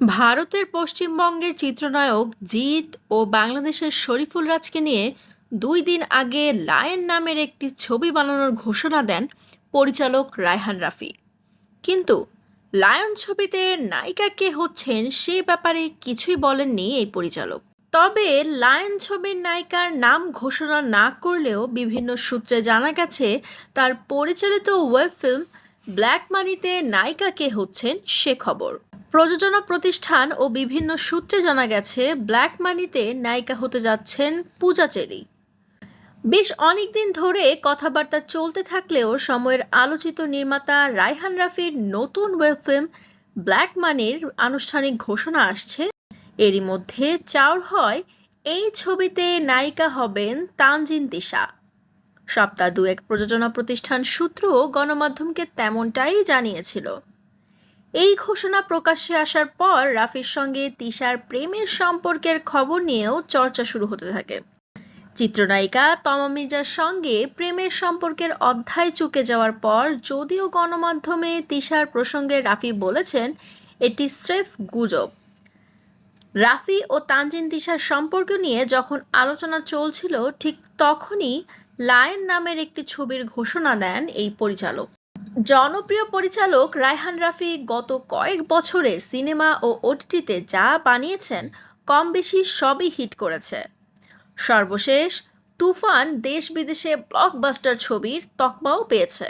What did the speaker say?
ভারতের পশ্চিমবঙ্গের চিত্রনায়ক জিৎ ও বাংলাদেশের শরীফুল রাজকে নিয়ে দুই দিন আগে লায়ন নামের একটি ছবি বানানোর ঘোষণা দেন পরিচালক রায়হান রাফি। কিন্তু লায়ন ছবিতে নায়িকা কে হচ্ছেন সে ব্যাপারে কিছুই বলেননি এই পরিচালক। তবে লায়ন ছবির নায়িকার নাম ঘোষণা না করলেও বিভিন্ন সূত্রে জানা গেছে, তার পরিচালিত ওয়েব ফিল্ম ব্ল্যাক মানিতে নায়িকা কে হচ্ছেন সে খবর। প্রযোজনা প্রতিষ্ঠান ও বিভিন্ন সূত্রে জানা গেছে, ব্ল্যাক মানিতে নায়িকা হতে যাচ্ছেন পূজা চেরি। বেশ অনেকদিন ধরে কথাবার্তা চলতে থাকলেও সময়ের আলোচিত নির্মাতা রায়হান রাফির নতুন ওয়েব ফিল্ম ব্ল্যাক মানির আনুষ্ঠানিক ঘোষণা আসছে। এরই মধ্যে চাউর হয়, এই ছবিতে নায়িকা হবেন তানজিন তিশা। সপ্তাহ দুয়েক প্রযোজনা প্রতিষ্ঠান সূত্র গণমাধ্যমকে তেমনটাই জানিয়েছিল। এই ঘোষণা প্রকাশ্যে আসার পর রাফির সঙ্গে তিশার প্রেমের সম্পর্কের খবর নিয়েও চর্চা শুরু হতে থাকে। চিত্রনায়িকা তমা মির্জার সঙ্গে প্রেমের সম্পর্কের অধ্যায় চুকে যাওয়ার পর যদিও গণমাধ্যমে তিশার প্রসঙ্গে রাফি বলেছেন, এটি স্রেফ গুজব। রাফি ও তানজিন তিশার সম্পর্ক নিয়ে যখন আলোচনা চলছিল, ঠিক তখনই লায়ন নামের একটি ছবির ঘোষণা দেন এই পরিচালক। জনপ্রিয় পরিচালক রায়হান রাফি গত কয়েক বছরে সিনেমা ও ওটিটিতে যা বানিয়েছেন, কম বেশি সবই হিট করেছে। সর্বশেষ, তুফান দেশ বিদেশে ব্লকবাস্টার ছবির তকমাও পেয়েছে।